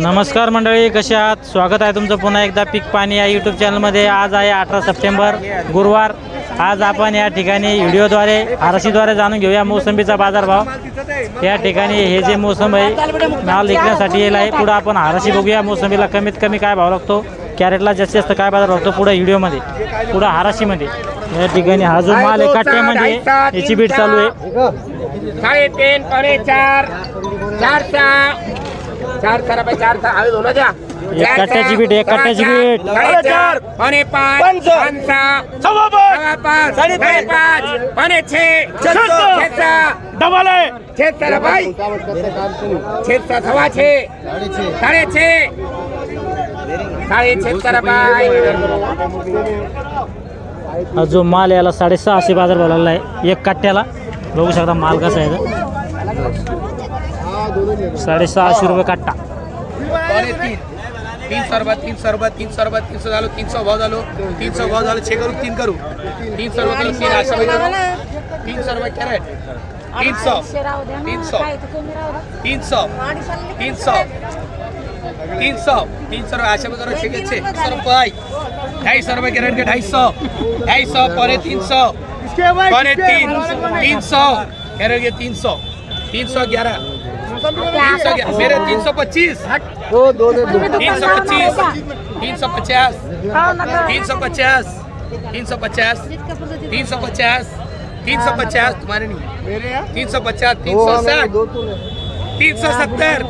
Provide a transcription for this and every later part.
नमस्कार मंडळी कसे आहात? स्वागत आहे तुमचं पुन्हा एकदा पीक पाणी या यूट्यूब चॅनलमध्ये आज आहे अठरा सप्टेंबर गुरुवार. आज आपण या ठिकाणी व्हिडिओद्वारे आरशीद्वारे जाणून घेऊया मोसंबीचा बाजारभाव. या ठिकाणी हे जे मोसंब आहे माल विकण्यासाठी येईल आहे. पुढं आपण हाराशी बघूया मोसंबीला कमीत कमी काय भाव लागतो कॅरेटला जास्तीत जास्त काय बाजार लागतो पुढं व्हिडिओमध्ये. पुढं हाराशीमध्ये या ठिकाणी हा जो माल आहे काट्यामध्ये याची बीट चालू आहे. साडेतीन पाणे चार चार सहा ચાર ખરા ભાઈ ચાર આવી દો ને ત્યાં એકટ્યાची बीट एकट्याची बीट ચાર અને પાંચ પાંચ સવા પાંચ સાડી પાંચ અને છે ડબલ છે તારા ભાઈ છે થવા છે સાડે છે સાડે છે તારા ભાઈ हा जो माल याला साडेसहाशे बाज़ार भरलेला आहे एक कट्ट्याला बघू शकता माल कसा आहे साडेसहाशे रुपये कट्टा पाणे तीन तीन सौ रुपये तीन सौ रुपये तीन सौ रुपये तीन सौ झालो तीन सौ भाव झालो तीन सौ भाव झालो छे करू तीन करू तीन सौ रुपये करू तीन आशा रुपये करू तीन सौ रुपये कॅरेट तीन सौ तीन सौ तीन सौ तीन सौ तीन सौ तीन सौ रुपये आशा रुपये करो छे छे सौ रुपये ढाई सौ रुपये कैरेट के ढाई सौ ढाई सौ पौने तीन सौ पौने तीन तीन सौ कैरेट के तीन सौ तीन सौ ग्यारह तीन सौ ग्यारह मेरे तीन सौ पच्चीस। तीन सौ पच्चीस। तीन सौ पचास। तीन सौ पचास। तीन सौ पचास। तीन सौ पचास। तीन सौ पचास। तुम्हारे नहीं तीन सौ पचास, तीन सौ साठ। तीन सौ सत्तर।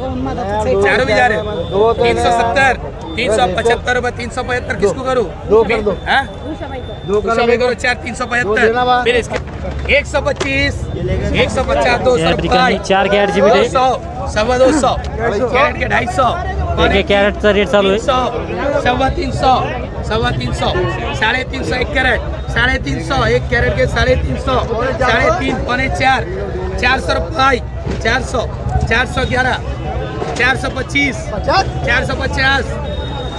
चारों भी जा रहे हो? तीन सौ सत्तर तीन सौ पचहत्तर तीन सौ पचहत्तर किसको करूँ? हाँ? करो चार तीन सौ पचहत्तर। फिर इसके एक सौ पच्चीस एक सौ पचास दो सौ चार कॅरेटची बीट दो सौ सवा दो सौ। कैरेट के ढाई सौ। एक एक कॅरेटचा रेट चालू सौ सवा तीन सौ सवा तीन सौ साढ़े तीन सौ एक कैरेट। साढ़े तीन सौ एक कैरेट के साढ़े तीन सौ साढ़े तीन पौने चार चार सौ रुपये चार सौ चार सौ ग्यारह चार सौ पच्चीस चार सौ पचास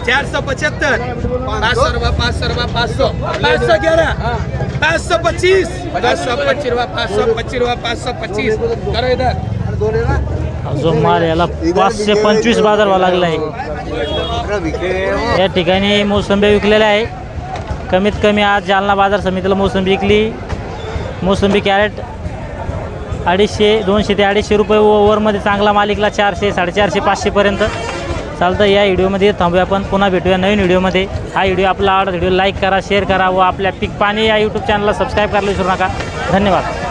चार सौ पचहत्तर पाँच सौ रुपये पाँच सौ रुपये पाँच सौ पाँच सौ ग्यारह पाँच सौ पच्चीस पाँच सौ पच्चीस रुपये पाँच सौ पच्चीस रुपये पाँच सौ पच्चीस करो इधर। जो माल याला पाचशे पंचवीस बाजार भाव लागला आहे या ठिकाणी मोसंबी विकलेल्या आहे. कमीत कमी आज जालना बाजार समितीला मोसंबी विकली. मोसंबी कॅरेट अडीचशे दोनशे ते अडीचशे रुपये ओव्हरमध्ये चांगला मालिकला चारशे साडेचारशे पाचशेपर्यंत. चालतं या व्हिडिओमध्ये थांबूया आपण. पुन्हा भेटूया नवीन व्हिडिओमध्ये. हा व्हिडिओ आपला आवडता व्हिडिओ लाईक करा शेअर करा व आपल्या पीक पाणी या यूट्यूब चॅनलला सबस्क्राईब करायला विसरू नका. धन्यवाद.